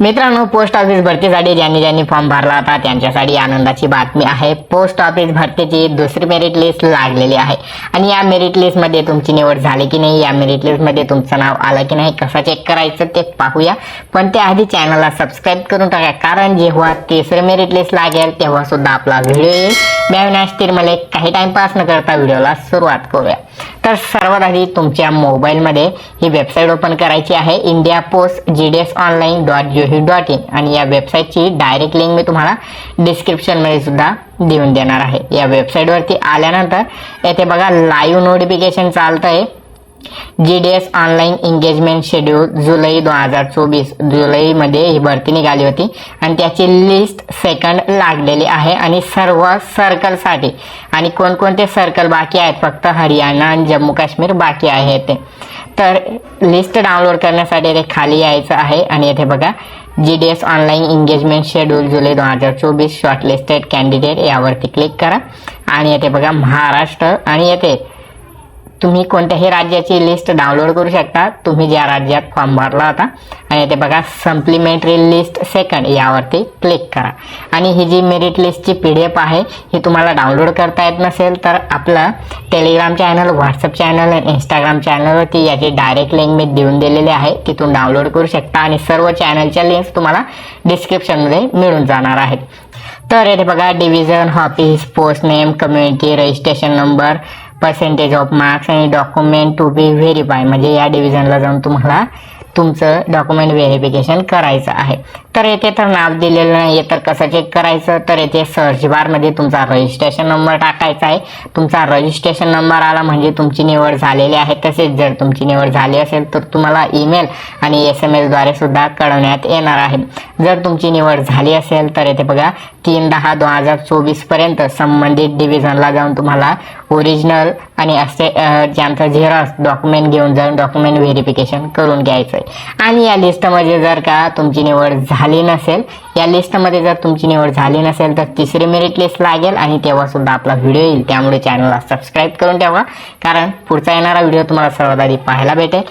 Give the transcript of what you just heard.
मित्रांनो post office भरतीसाठी ज्यांनी ज्यांनी फॉर्म भरला होता त्यांच्यासाठी आनंदाची बातमी आहे. पोस्ट ऑफिस भरतीची दुसरी मेरिट लिस्ट लागलेली आहे. आणि या मेरिट लिस्टमध्ये तुमची निवड झाली की नाही या मेरिट लिस्टमध्ये तुमचं नाव आलं की नाही कसं चेक करायचं ते पाहूया. पण त्याआधी चॅनलला सबस्क्राईब करून टाका कारण जेव्हा तिसरी मेरिट लिस्ट लागेल तेव्हा सुद्धा आपला व्हिडिओ येईल. मॅवनाश मला काही टाइमपास न करता व्हिडिओला सुरुवात करूया. तर सर्वात आधी तुमच्या मोबाईलमध्ये ही वेबसाईट ओपन करायची आहे India post G D S online dot gov dot in आणि या वेबसाईटची डायरेक्ट लिंक मी तुम्हाला डिस्क्रिप्शनमध्ये सुद्धा देऊन देणार आहे. या वेबसाईटवरती आल्यानंतर येथे बघा लाईव्ह नोटिफिकेशन चालतं आहे G D S online engagement schedule जुलै दोन हजार चोवीस. जुलैमध्ये ही भरती निघाली होती. आणि त्याची लिस्ट सेकंड लागलेली आहे आणि सर्व सर्कलसाठी आणि कोणकोणते सर्कल बाकी आहेत? फक्त हरियाणा आणि जम्मू काश्मीर बाकी आहे ते. तर लिस्ट डाउनलोड करण्यासाठी ते खाली यायचं आहे. आणि येथे बघा G D S online engagement schedule जुलै दोन हजार चोवीस शॉर्टलिस्टेड कॅन्डिडेट यावरती क्लिक करा. आणि येथे बघा महाराष्ट्र आणि येथे तुम्ही कोणत्याही राज्याची लिस्ट डाउनलोड करू शकता. तुम्ही ज्या राज्यात फॉर्म भरला होता आणि ते बघा सप्लिमेंटरी लिस्ट सेकंड यावरती क्लिक करा. आणि ही जी मेरिट लिस्टची पी डी एफ आहे ही तुम्हाला डाउनलोड करता येत नसेल तर आपलं टेलिग्राम चॅनल व्हॉट्सअप चॅनल आणि इंस्टाग्राम चॅनलवरती याची डायरेक्ट लिंक मी देऊन दिलेली आहे. तिथून डाउनलोड करू शकता आणि सर्व चॅनलच्या लिंक्स तुम्हाला डिस्क्रिप्शनमध्ये मिळून जाणार आहेत. तर येथे बघा division office post name community registration number percentage of marks आणि डॉक्युमेंट टू बी व्हेरीफाय म्हणजे या डिव्हिजनला जाऊन तुम्हाला तुमचं डॉक्युमेंट व्हेरिफिकेशन करायचं आहे. तर येथे तर नाव दिलेलं नाही तर कसं चेक करायचं? तर येथे सर्च बारमध्ये तुमचा रजिस्ट्रेशन नंबर टाकायचा आहे. तुमचा रजिस्ट्रेशन नंबर आला म्हणजे तुमची निवड झालेली आहे. तसेच जर तुमची निवड झाली असेल तर तुम्हाला ईमेल आणि एस एम एसद्वारे सुद्धा कळवण्यात येणार आहे. जर तुमची निवड झाली असेल तर येथे बघा तीन दहा दोन हजार चोवीसपर्यंत संबंधित डिव्हिजनला जाऊन तुम्हाला ओरिजिनल आणि असे जे ज्यांचं झेरॉक्स डॉक्युमेंट घेऊन जाऊन डॉक्युमेंट व्हेरिफिकेशन करून घ्यायचं आहे आणि या लिस्टमध्ये जर का तुमची निवड झाली नसेल या लिस्टमध्ये जर तुमची निवड झाली नसेल तर तिसरी मेरिट लिस्ट लागेल आणि तेव्हा सुद्धा आपला व्हिडिओ येईल. त्यामुळे चॅनलला सबस्क्राईब करून ठेवा कारण पुढचा येणारा व्हिडिओ तुम्हाला सर्वात आधी पाहायला भेटेल.